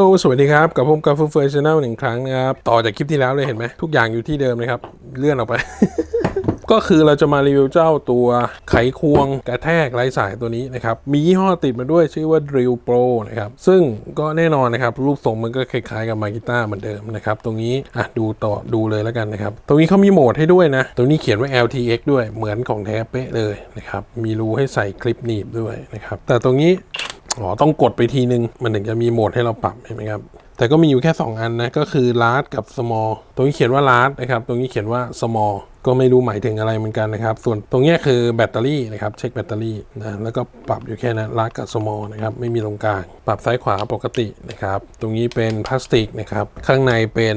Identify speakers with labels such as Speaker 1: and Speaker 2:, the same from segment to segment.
Speaker 1: ลสวัสดีครับ กับผมกับฟูเฟอร์ชแนลหนึ่งครั้งนะครับ ต่อจากคลิปที่แล้วเลยเห็นไหม ทุกอย่างอยู่ที่เดิมเลยครับ เลื่อนออกไป ก็คือเราจะมารีวิวเจ้าตัวไขควงกระแทกไร้สายตัวนี้นะครับ มียี่ห้อติดมาด้วยชื่อว่า Drill Pro นะครับ ซึ่งก็แน่นอนนะครับ รูปทรงมันก็คล้ายๆกับมากิต้าเหมือนเดิมนะครับ ตรงนี้อะดูต่อดูเลยแล้วกันนะครับ ตรงนี้เขามีโหมดให้ด้วยนะ ตรงนี้เขียนว่า LTX ด้วยเหมือนของแท้เป๊ะเลยนะครับมีรูให้ใส่คลิปหนีบด้วยนะครับแต่ตรงนี้ อ๋อต้องกดไปทีนึง มันถึงจะมีโหมดให้เราปรับเห็นไหมครับ แต่ก็มีอยู่แค่ 2 อันนะ ก็คือ large กับ small ตรงนี้เขียนว่า large นะครับ ตรงนี้เขียนว่า small ก็ไม่รู้หมายถึงอะไรเหมือนกันนะครับ ส่วนตรงนี้คือแบตเตอรี่นะครับเช็คแบตเตอรี่นะแล้วก็ปรับอยู่แค่นั้น large กับ small นะครับไม่มีตรงกลางปรับซ้ายขวาปกตินะครับ ตรงนี้เป็นพลาสติกนะครับข้างในเป็น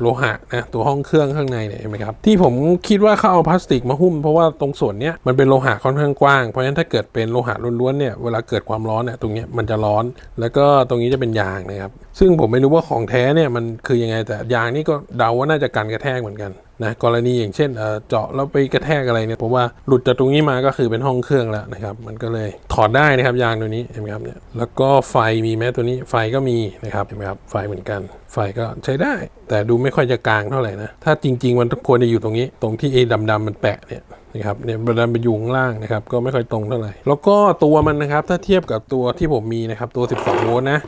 Speaker 1: โลหะนะตัวห้องเครื่องข้างในเนี่ยเห็นไหมครับที่ผมคิดว่าเขาเอาพลาสติกมาหุ้มเพราะว่าตรงส่วนเนี้ยมันเป็นโลหะค่อนข้างกว้างเพราะฉะนั้นถ้าเกิดเป็นโลหะล้วนๆเนี่ยเวลาเกิดความร้อนเนี่ยตรงนี้มันจะร้อน แล้วก็ตรงนี้จะเป็นยางนะครับ ซึ่งผมไม่รู้ว่าของแท้เนี่ยมันคือยังไงแต่ยางนี่ก็เดาว่าน่าจะกันกระแทกเหมือนกัน นะกรณีอย่างเช่นเจาะแล้วไปกระแทกอะไรเนี่ยเพราะว่าหลุดจากตรงนี้มาก็คือเป็นห้องเครื่องแล้วนะครับ มันก็เลยถอดได้นะครับยางตัวนี้เห็นไหมครับเนี่ยแล้วก็ไฟมีไหมตัวนี้ไฟก็มีนะครับเห็นไหมครับไฟเหมือนกัน ไฟก็ใช้ได้ แต่ดูไม่ค่อยจะกลางเท่าไหร่นะถ้าจริง ๆ มันควรจะอยู่ตรงนี้ ตรงที่ไอ้ดำๆมันแปะเนี่ยนะครับเนี่ยมันดันไปอยู่ข้างล่างนะครับก็ไม่ค่อยตรงเท่าไหร่แล้วก็ตัวมันนะครับถ้าเทียบกับตัวที่ผมมีนะครับตัว 12 โวลต์นะ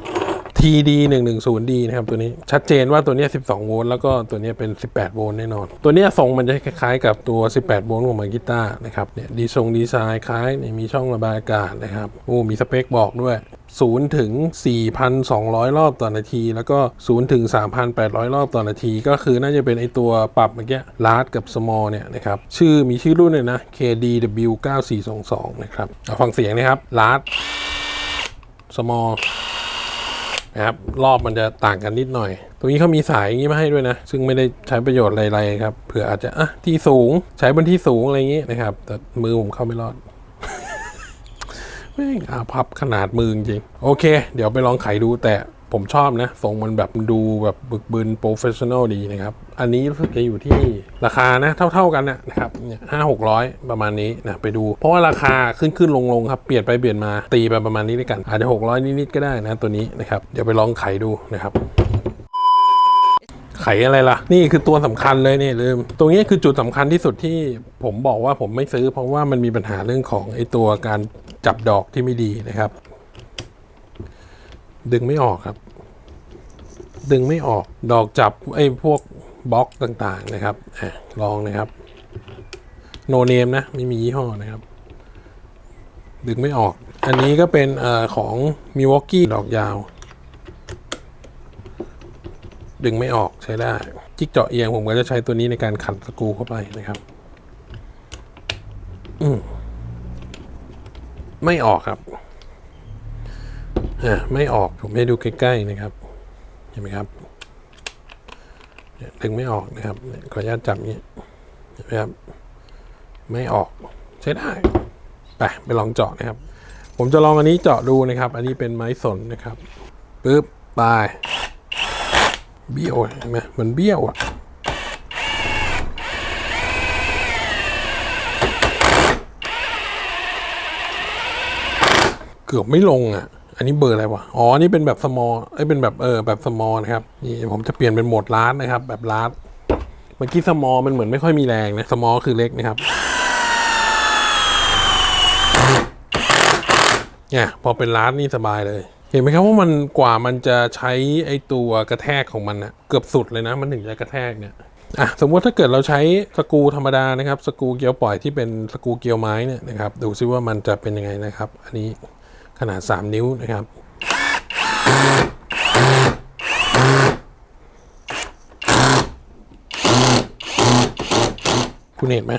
Speaker 1: TD 1 1 0 D นะครับตัวนี้ชัดเจนว่าตัวนี้ 12 โวลต์แล้วก็ตัวนี้เป็น 18 โวลต์แน่นอน ตัวนี้ทรงมันจะคล้ายๆ กับตัว 18 โวลต์ของมากิต้านะครับเนี่ยดีทรงดีไซน์คล้ายเนี่ยมีช่องระบายอากาศนะครับโอ้มีสเปคบอกด้วย0ถึง 4,200 รอบต่อนาที แล้วก็0ถึง 3,800 รอบต่อนาที ก็คือน่าจะเป็นไอตัวปรับเมื่อกี้ large กับ small เนี่ยนะครับ ชื่อมีชื่อรุ่นเลยนะ KDW 9422 นะครับ เอาฟังเสียงนะครับ large small นะครับรอบมันจะต่างกันนิดหน่อย ตรงนี้เขามีสายอย่างนี้มาให้ด้วยนะ ซึ่งไม่ได้ใช้ประโยชน์อะไรๆครับเผื่ออาจจะอะที่สูงใช้บนที่สูงอะไรอย่างนี้นะครับ แต่มือผมเข้าไม่รอดแม่งอาพับขนาดมือจริงโอเค เดี๋ยวไปลองไขดูแต่ผมชอบนะทรงมันแบบดูแบบบึกบึนโปรเฟชชั่นอลดีนะครับ อันนี้รู้สึกจะอยู่ที่ราคานะ เท่า ๆกันนะครับห้าหกร้อยประมาณนี้นะไปดู เพราะว่าราคาขึ้นขึ้นลงลงๆครับ เปลี่ยนไปเปลี่ยนมาตีไปประมาณนี้ด้วยกัน อาจจะหกร้อยนิดๆก็ได้นะตัวนี้นะครับ เดี๋ยวไปลองไขดูนะครับไขอะไรล่ะ นี่คือตัวสำคัญเลยเนี่ยลืม ตรงนี้คือจุดสำคัญที่สุดที่ผมบอกว่าผมไม่ซื้อ เพราะว่ามันมีปัญหาเรื่องของไอตัวการจับดอกที่ไม่ดีนะครับ ดึงไม่ออกครับ ดึงไม่ออกดอกจับไอ้พวกบล็อกต่างๆนะครับอะลองนะครับ โนเนมนะ ไม่มียี่ห้อนะครับ ดึงไม่ออก อันนี้ก็เป็นอของมิวอกกี้ดอกยาว ดึงไม่ออกใช้ได้ จิกเจาะเอียงผมก็จะใช้ตัวนี้ในการขันสกูเข้าไปนะครับ อืมไม่ออกครับ อ่าไม่ออกผมให้ดูใกล้ๆนะครับเห็นไหมครับยดึงไม่ออกนะครับขออนุญาตจับนี้เห็นไหมครับไม่ออกใช้ได้ไปไปลองเจาะนะครับ ผมจะลองอันนี้เจาะดูนะครับ อันนี้เป็นไม้สนนะครับปึ๊บไปเบี้ยวเห็นไหมมันเบี้ยวอะเกือบไม่ลงอะ อันนี้เบอร์อะไรวะ อ๋อ นี่เป็นแบบสมอลไอ้ยเป็นแบบเออแบบสมอลนะครับ นี่ผมจะเปลี่ยนเป็นโหมดลาร์ดนะครับ แบบลาร์ดเมื่อกี้สมอลมันเหมือนไม่ค่อยมีแรงนะ สมอลคือเล็กนะครับ เนี่ยพอเป็นลาร์ดนี่สบายเลยเห็นไหมครับว่ามันกว่ามันจะใช้ไอ้ตัวกระแทกของมันนะเกือบสุดเลยนะ มันถึงจะกระแทกเนี่ยอะสมมติถ้าเกิดเราใช้สกูธรรมดานะครับ สกูเกียวปล่อยที่เป็นสกูเกียวไม้เนี่ยนะครับดูซิว่ามันจะเป็นยังไงนะครับ อันนี้ ขนาด 3 นิ้วนะครับ คุณเห็นไหม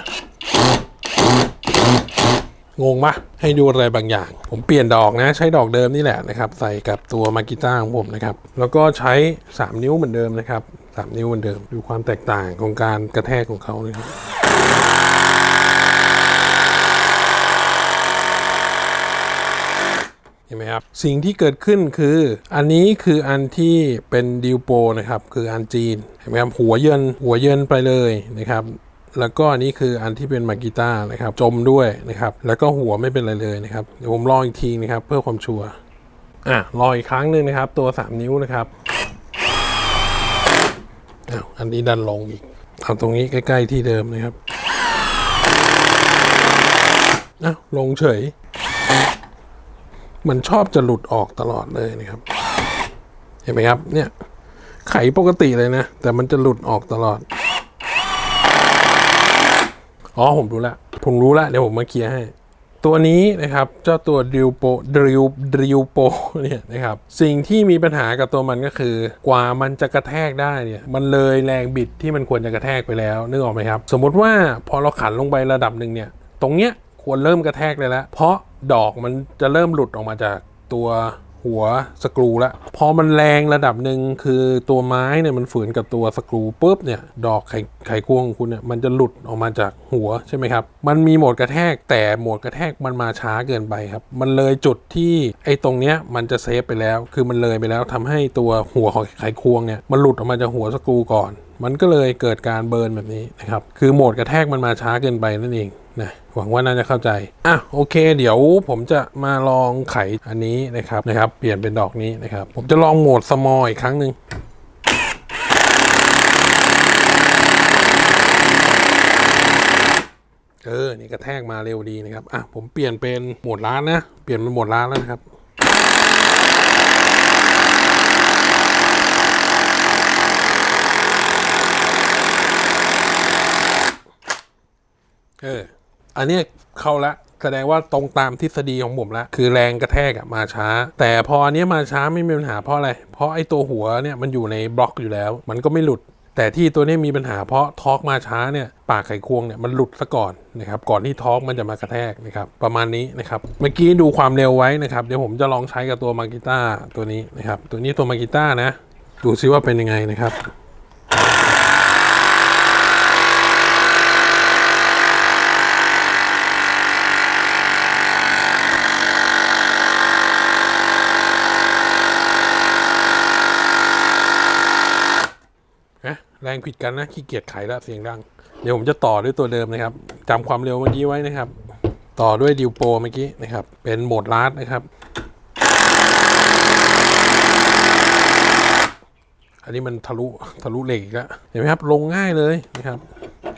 Speaker 1: งงปะให้ดูอะไรบางอย่าง ผมเปลี่ยนดอกนะ ใช้ดอกเดิมนี่แหละนะครับ ใส่กับตัวมากิต้าของผมนะครับ แล้วก็ใช้ 3 นิ้วเหมือนเดิมนะครับ 3 นิ้วเหมือนเดิม ดูความแตกต่างของการกระแทกของเขานะครับ เห็นไหมครับ สิ่งที่เกิดขึ้นคืออันนี้คืออันที่เป็นดิวโปนะครับ คืออันจีนเห็นไหมครับหัวเยินหัวเยินไปเลยนะครับแล้วก็อันนี้คืออันที่เป็นมากิต้านะครับ จมด้วยนะครับ แล้วก็หัวไม่เป็นไรเลยนะครับ เดี๋ยวผมลองอีกทีนะครับ เพื่อความชัวร์อะรองอีกครั้งหนึ่งนะครับ ตัว 3 นิ้วนะครับอ้าวอันนี้ดันลงอีกเอาตรงนี้ใกล้ ๆ ที่เดิมนะครับอ้าวลงเฉย มันชอบจะหลุดออกตลอดเลยนะครับ เห็นไหมครับ เนี่ย ไขปกติเลยนะ แต่มันจะหลุดออกตลอด อ๋อ ผมรู้ละ ผมรู้ละ เดี๋ยวผมมาเคลียร์ให้ ตัวนี้นะครับ เจ้าตัวดิวโปดิวดิวโปเนี่ยนะครับ สิ่งที่มีปัญหากับตัวมันก็คือ กว่ามันจะกระแทกได้เนี่ย มันเลยแรงบิดที่มันควรจะกระแทกไปแล้ว นึกออกไหมครับ สมมติว่าพอเราขันลงไประดับหนึ่งเนี่ย ตรงเนี้ยควรเริ่มกระแทกเลยแล้ว เพราะ ดอกมันจะเริ่มหลุดออกมาจากตัวหัวสกรูแล้วพอมันแรงระดับหนึ่งคือตัวไม้เนี่ยมันฝืนกับตัวสกรูปุ๊บเนี่ยดอกไข่ไขควงของคุณเนี่ยมันจะหลุดออกมาจากหัวใช่ไหมครับ มันมีโหมดกระแทกแต่โหมดกระแทกมันมาช้าเกินไปครับ มันเลยจุดที่ไอ้ตรงเนี้ยมันจะเซฟไปแล้ว คือมันเลยไปแล้วทำให้ตัวหัวของไขควงเนี่ยมันหลุดออกมาจากหัวสกรูก่อน มันก็เลยเกิดการเบิร์นแบบนี้นะครับ คือโหมดกระแทกมันมาช้าเกินไปนั่นเองนะหวังว่าน่าจะเข้าใจ อะโอเค เดี๋ยวผมจะมาลองไขอันนี้นะครับนะครับ เปลี่ยนเป็นดอกนี้นะครับ ผมจะลองโหมดสมอลอีกครั้งหนึ่งเออ นี่กระแทกมาเร็วดีนะครับ อะ ผมเปลี่ยนเป็นโหมดร้านนะ เปลี่ยนเป็นโหมดร้านแล้วนะครับ เออ อันเนี้ยเข้าละแสดงว่าตรงตามทฤษฎีของผมละคือแรงกระแทกอะมาช้า แต่พออันเนี้ยมาช้าไม่มีปัญหาเพราะอะไร เพราะไอ้ตัวหัวเนี่ยมันอยู่ในบล็อกอยู่แล้ว มันก็ไม่หลุด แต่ที่ตัวเนี้ยมีปัญหาเพราะทอร์กมาช้าเนี่ยปากไขควงเนี่ยมันหลุดซะก่อนนะครับก่อนที่ทอร์กมันจะมากระแทกนะครับประมาณนี้นะครับเมื่อกี้ดูความเร็วไว้นะครับเดี๋ยวผมจะลองใช้กับตัวมากิต้าตัวนี้นะครับตัวนี้ตัวมากิต้านะดูซิว่าเป็นยังไงนะครับ นะแรงผิดกันนะขี้เกียจไขแล้วเสียงดัง เดี๋ยวผมจะต่อด้วยตัวเดิมนะครับจำความเร็วเมื่อกี้ไว้นะครับ ต่อด้วยดิวโปรเมื่อกี้นะครับ เป็นโหมดลาดนะครับ อันนี้มันทะลุทะลุเหล็กอีกแล้วเห็นไหมครับลงง่ายเลยนะครับ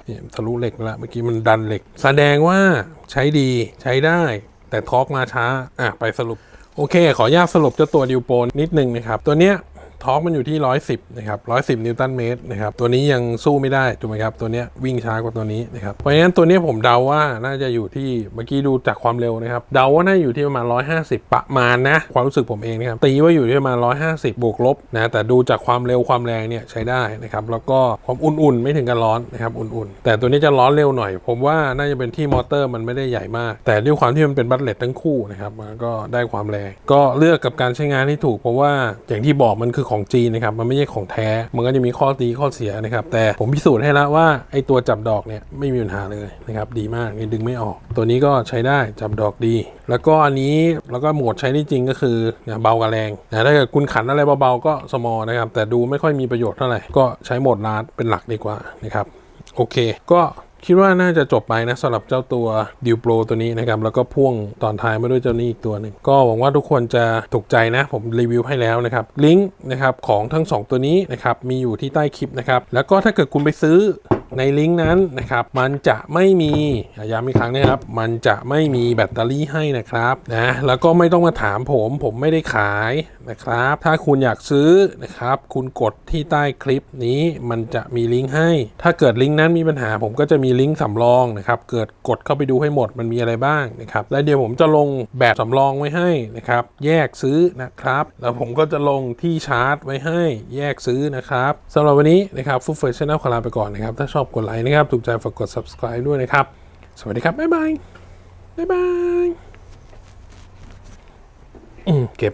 Speaker 1: เนี่ยทะลุเหล็กแล้วเมื่อกี้มันดันเหล็ก แสดงว่าใช้ดีใช้ได้ แต่ทอร์กมาช้าอะไปสรุปโอเค ขออนุญาตสรุปเจ้าตัวดิวโปนิดนึงนะครับ ตัวเนี้ย ทอร์กมันอยู่ที่ 110 นะครับ 110 นิวตันเมตรนะครับ ตัวนี้ยังสู้ไม่ได้ ถูกไหมครับ ตัวนี้วิ่งช้ากว่าตัวนี้นะครับ เพราะฉะนั้นตัวนี้ผมเดาว่าน่าจะอยู่ที่ เมื่อกี้ดูจากความเร็วนะครับ เดาว่าน่าอยู่ที่ประมาณ 150 ประมาณนะ ความรู้สึกผมเองนะครับ ตีว่าอยู่ที่ประมาณ 150 บวกลบนะ แต่ดูจากความเร็วความแรงเนี่ยใช้ได้นะครับ แล้วก็ความอุ่นๆ ไม่ถึงกับร้อนนะครับ อุ่นๆ แต่ตัวนี้จะร้อนเร็วหน่อย ผมว่าน่าจะเป็นที่มอเตอร์มันไม่ได้ใหญ่มาก แต่ด้วยความที่มันเป็นบัตเลตทั้งคู่นะครับก็ได้ความแรงก็เลือกกับการใช้งานที่ถูกเพราะว่าอย่างที่บอกมันคือของจีนนะครับมันไม่ใช่ของแท้ มันก็จะมีข้อดีข้อเสียนะครับ แต่ผมพิสูจน์ให้แล้วว่าไอ้ตัวจับดอกเนี่ยไม่มีปัญหาเลยนะครับดีมากนี่ดึงไม่ออก ตัวนี้ก็ใช้ได้จับดอกดี แล้วก็อันนี้แล้วก็โหมดใช้ได้จริงก็คือเนี่ยเบากับแรงนะถ้าเกิดคุณขันอะไรเบาๆก็สมอนะครับแต่ดูไม่ค่อยมีประโยชน์เท่าไหร่ก็ใช้โหมดลาดเป็นหลักดีกว่านะครับโอเค ก็ คิดว่าน่าจะจบไปนะสำหรับเจ้าตัวดิวโปรตัวนี้นะครับ แล้วก็พ่วงตอนท้ายมาด้วยเจ้านี้อีกตัวหนึ่งก็หวังว่าทุกคนจะถูกใจนะ ผมรีวิวให้แล้วนะครับ ลิงก์นะครับของทั้ง 2 ตัวนี้นะครับ มีอยู่ที่ใต้คลิปนะครับ แล้วก็ถ้าเกิดคุณไปซื้อในลิงก์นั้นนะครับ มันจะไม่มีย้ำอีกครั้งนะครับ มันจะไม่มีแบตเตอรี่ให้นะครับนะแล้วก็ไม่ต้องมาถามผม ผมไม่ได้ขาย นะครับ ถ้าคุณอยากซื้อนะครับ คุณกดที่ใต้คลิปนี้มันจะมีลิงก์ให้ ถ้าเกิดลิงก์นั้นมีปัญหา ผมก็จะมีลิงก์สำรองนะครับ เกิดกดเข้าไปดูให้หมดมันมีอะไรบ้างนะครับ แล้วเดี๋ยวผมจะลงแบบสำรองไว้ให้นะครับ แยกซื้อนะครับ แล้วผมก็จะลงที่ชาร์จไว้ให้แยกซื้อนะครับสำหรับวันนี้นะครับฟุตเฟิร์ชแนลขอลาไปก่อนนะครับ ถ้าชอบกดไลค์นะครับ ถูกใจฝากกด subscribe ด้วยนะครับ สวัสดีครับบ๊ายบายบ๊ายบายเก็บ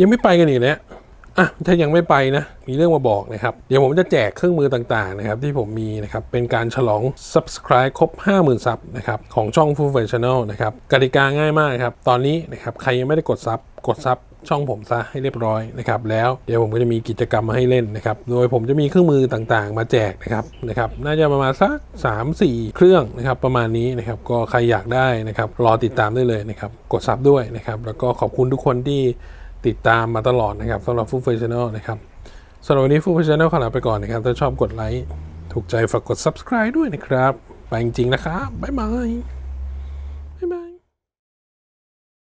Speaker 1: ยังไม่ไปกันอีกเนี่ยอะถ้ายังไม่ไปนะมีเรื่องมาบอกนะครับ เดี๋ยวผมจะแจกเครื่องมือต่างๆนะครับที่ผมมีนะครับเป็นการฉลอง subscribe ครบ 50,000 ซับนะครับของช่อง Full f u n Channel นะครับกติกาง่ายมากครับ ตอนนี้นะครับใครยังไม่ได้กดซับกดซับช่องผมซะให้เรียบร้อยนะครับแล้วเดี๋ยวผมก็จะมีกิจกรรมมาให้เล่นนะครับโดยผมจะมีเครื่องมือต่างๆ มาแจกนะครับนะครับน่าจะประมาณสัก 3-4 เครื่องนะครับประมาณนี้นะครับก็ใครอยากได้นะครับรอติดตามได้เลยนะครับกดซับด้วยนะครับแล้วก็ขอบคุณทุกคนที่ ติดตามมาตลอดนะครับสำหรับฟู l เฟชชั่นอลนะครับสำหรับวันนี้ฟู l เฟชชั่นอลขอลาไปก่อนนะครับ ถ้าชอบกดไลค์ ถูกใจฝากกด subscribe ด้วยนะครับ ไปจริงๆนะครับ บ๊ายบาย